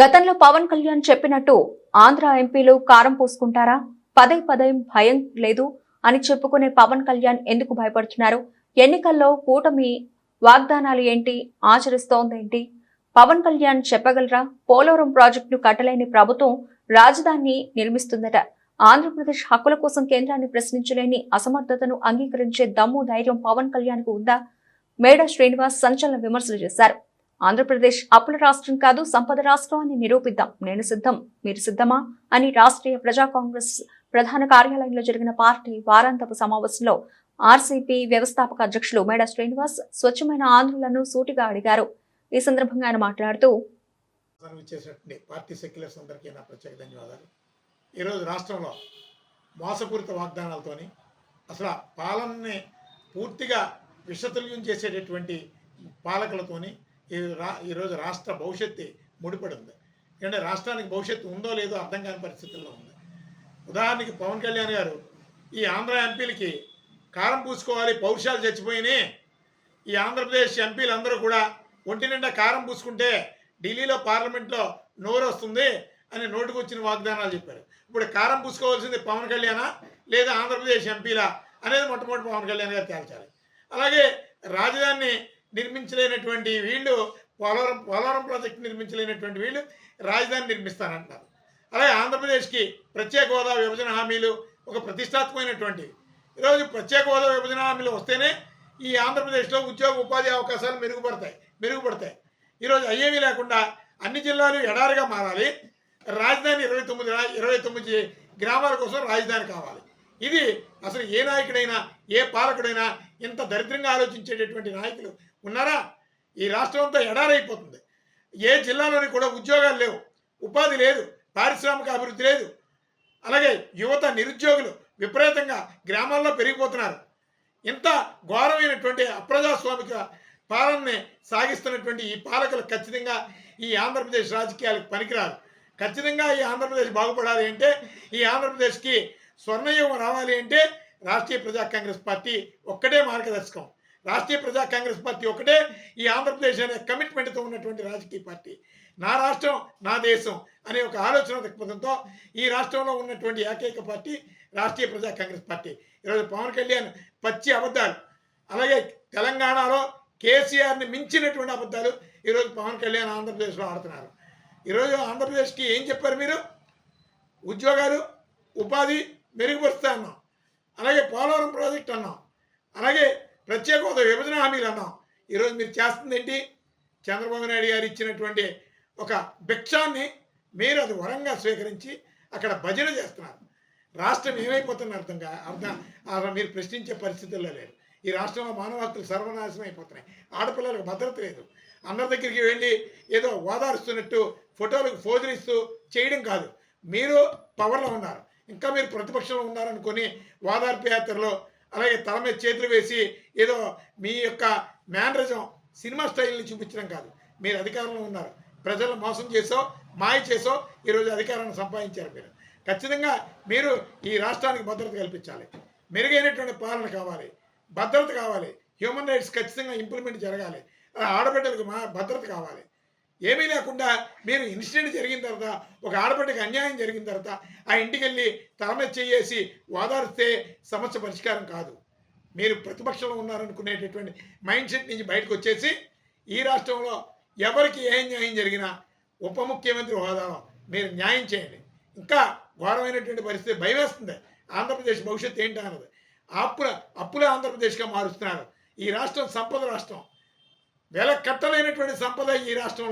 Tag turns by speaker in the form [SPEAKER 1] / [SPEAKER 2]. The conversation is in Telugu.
[SPEAKER 1] గతంలో పవన్ కళ్యాణ్ చెప్పినట్టు ఆంధ్ర ఎంపీలు కారం పూసుకుంటారా? పదే పదే భయం లేదు అని చెప్పుకునే పవన్ కళ్యాణ్ ఎందుకు భయపడుతున్నారు? ఎన్నికల్లో కూటమి వాగ్దానాలు ఏంటి? ఆచరిస్తోందేంటి పవన్ కళ్యాణ్ చెప్పగలరా? పోలవరం ప్రాజెక్టును కట్టలేని ప్రభుత్వం రాజధాని నిర్మిస్తుందట. ఆంధ్రప్రదేశ్ హక్కుల కోసం కేంద్రాన్ని ప్రశ్నించలేని అసమర్థతను అంగీకరించే దమ్ము ధైర్యం పవన్ కళ్యాణ్కు ఉందా? మేడా శ్రీనివాస్ సంచలన విమర్శలు చేశారు. ఆంధ్రప్రదేశ్ అప్పుల రాష్ట్రం కాదు సంపద రాష్ట్రం అని నిరూపిద్దాం. నేను సిద్ధం. మీరు సిద్ధమా? అని రాష్ట్రీయ ప్రజా కాంగ్రెస్ ప్రధాన కార్యాలయంలో జరిగిన పార్టీ వారాంతపు సమావేశంలో ఆర్సీపీ వ్యవస్థాపక అధ్యక్షులు మేడ శ్రీనివాస్ స్వచ్ఛమైన ఆంధ్రులను సూటిగా అడిగారు. ఈ సందర్భంగా ఆయన మాట్లాడుతూ
[SPEAKER 2] పార్టీ సెక్యులర్స్ అందరికీ నా ప్రత్యేక ధన్యవాదాలు. ఈరోజు రాష్ట్రంలో మోసపూరిత వాగ్దానాలతోని అసలు పాలనని పూర్తిగా విషతుల్యం చేసేటటువంటి పాలకులతోని ఈ రా ఈరోజు రాష్ట్ర భవిష్యత్తు ముడిపడి ఉంది ఎందుకంటే రాష్ట్రానికి భవిష్యత్తు ఉందో లేదో అర్థం కాని పరిస్థితుల్లో ఉంది. ఉదాహరణకి పవన్ కళ్యాణ్ గారు ఈ ఆంధ్ర ఎంపీలకి కారం పూసుకోవాలి పౌరుషాలు చచ్చిపోయినాయి ఈ ఆంధ్రప్రదేశ్ ఎంపీలందరూ కూడా ఒంటి నిండా కారం పూసుకుంటే ఢిల్లీలో పార్లమెంట్లో నోరు వస్తుంది అని నోటుకొచ్చిన వాగ్దానాలు చెప్పారు. ఇప్పుడు కారం పూసుకోవాల్సింది పవన్ కళ్యాణా లేదా ఆంధ్రప్రదేశ్ ఎంపీలా అనేది మొట్టమొదటి పవన్ కళ్యాణ్ గారు తేల్చాలి. అలాగే రాజధానిని నిర్మించలేనటువంటి వీళ్ళు పోలవరం పోలవరం ప్రాజెక్టు నిర్మించలేనటువంటి వీళ్ళు రాజధాని నిర్మిస్తానంటున్నారు. అలాగే ఆంధ్రప్రదేశ్కి ప్రత్యేక హోదా విభజన హామీలు ఒక ప్రతిష్టాత్మకమైనటువంటి. ఈరోజు ప్రత్యేక హోదా విభజన హామీలు వస్తేనే ఈ ఆంధ్రప్రదేశ్లో ఉద్యోగ ఉపాధి అవకాశాలు మెరుగుపడతాయి మెరుగుపడతాయి. ఈరోజు అయ్యేవి లేకుండా అన్ని జిల్లాలు ఎడారిగా మారాలి. రాజధాని ఇరవై తొమ్మిది ఇరవై తొమ్మిది గ్రామాల కోసం రాజధాని కావాలి. ఇది అసలు ఏ నాయకుడైనా ఏ పాలకుడైనా ఇంత దరిద్రంగా ఆలోచించేటటువంటి నాయకులు ఉన్నారా? ఈ రాష్ట్రం అంతా ఎడారైపోతుంది. ఏ జిల్లాలోని కూడా ఉద్యోగాలు లేవు. ఉపాధి లేదు. పారిశ్రామిక అభివృద్ధి లేదు. అలాగే యువత నిరుద్యోగులు విపరీతంగా గ్రామాల్లో పెరిగిపోతున్నారు. ఇంత ఘోరమైనటువంటి అప్రజాస్వామిక పాలనని సాగిస్తున్నటువంటి ఈ పాలకులు ఖచ్చితంగా ఈ ఆంధ్రప్రదేశ్ రాజకీయాలకు పనికిరారు. ఖచ్చితంగా ఈ ఆంధ్రప్రదేశ్ బాగుపడాలి అంటే ఈ ఆంధ్రప్రదేశ్కి స్వర్ణయుగం రావాలి అంటే రాష్ట్రీయ ప్రజా కాంగ్రెస్ పార్టీ ఒక్కటే మార్గదర్శకం. రాష్ట్రీయ ప్రజా కాంగ్రెస్ పార్టీ ఒకటే ఈ ఆంధ్రప్రదేశ్ అనే కమిట్మెంట్తో ఉన్నటువంటి రాజకీయ పార్టీ. నా రాష్ట్రం నా దేశం అనే ఒక ఆలోచన దృక్పథంతో ఈ రాష్ట్రంలో ఉన్నటువంటి ఏకైక పార్టీ రాష్ట్రీయ ప్రజా కాంగ్రెస్ పార్టీ. ఈరోజు పవన్ కళ్యాణ్ పచ్చి అబద్ధాలు అలాగే తెలంగాణలో కేసీఆర్ని మించినటువంటి అబద్ధాలు ఈరోజు పవన్ కళ్యాణ్ ఆంధ్రప్రదేశ్లో ఆడుతున్నారు. ఈరోజు ఆంధ్రప్రదేశ్కి ఏం చెప్పారు మీరు? ఉద్యోగాలు ఉపాధి మెరుగుపరుస్తా అన్నాం. అలాగే పోలవరం ప్రాజెక్ట్ అన్నాం. అలాగే ప్రత్యేక హోదా విభజన హామీలు అన్నాం. ఈరోజు మీరు చేస్తుంది ఏంటి? చంద్రబాబు నాయుడు గారు ఇచ్చినటువంటి ఒక భిక్షాన్ని మీరు అది వరంగా స్వీకరించి అక్కడ భజన చేస్తున్నారు. రాష్ట్రం ఏమైపోతుంది అర్థం కా అర్థం మీరు ప్రశ్నించే పరిస్థితుల్లో లేరు. ఈ రాష్ట్రంలో మానవ హక్కులు సర్వనాశనం అయిపోతున్నాయి. ఆడపిల్లలకు భద్రత లేదు. అందరి దగ్గరికి వెళ్ళి ఏదో ఓదారుస్తున్నట్టు ఫోటోలకు ఫోజులిస్తూ చేయడం కాదు. మీరు పవర్లో ఉన్నారు. ఇంకా మీరు ప్రతిపక్షంలో ఉన్నారనుకొని ఓదార్పు యాత్రలో అలాగే తల మీద చేతులు వేసి ఏదో మీ యొక్క మేనరిజం సినిమా స్టైల్ని చూపించడం కాదు. మీరు అధికారంలో ఉన్నారు. ప్రజలను మోసం చేసో మాయ చేసో ఈరోజు అధికారాన్ని సంపాదించారు మీరు. ఖచ్చితంగా మీరు ఈ రాష్ట్రానికి భద్రత కల్పించాలి. మెరుగైనటువంటి పాలన కావాలి. భద్రత కావాలి. హ్యూమన్ రైట్స్ ఖచ్చితంగా ఇంప్లిమెంట్ జరగాలి. ఆడబిడ్డలకు మా భద్రత కావాలి. ఏమీ లేకుండా మీరు ఇన్సిడెంట్ జరిగిన తర్వాత ఒక ఆడబిడ్డకి అన్యాయం జరిగిన తర్వాత ఆ ఇంటికి వెళ్ళి తల చేసి ఓదార్స్తే సమస్య పరిష్కారం కాదు. మీరు ప్రతిపక్షంలో ఉన్నారనుకునేటటువంటి మైండ్ సెట్ నుంచి బయటకు వచ్చేసి ఈ రాష్ట్రంలో ఎవరికి ఏ న్యాయం జరిగినా ఉప ముఖ్యమంత్రి హోదాలో మీరు న్యాయం చేయండి. ఇంకా ఘోరమైనటువంటి పరిస్థితి భయం వేస్తుంది ఆంధ్రప్రదేశ్ భవిష్యత్తు ఏంటి అన్నది. అప్పుల అప్పులే ఆంధ్రప్రదేశ్గా మారుస్తున్నారు. ఈ రాష్ట్రం సంపద రాష్ట్రం. వెల కట్టలేనటువంటి సంపద ఈ రాష్ట్రంలో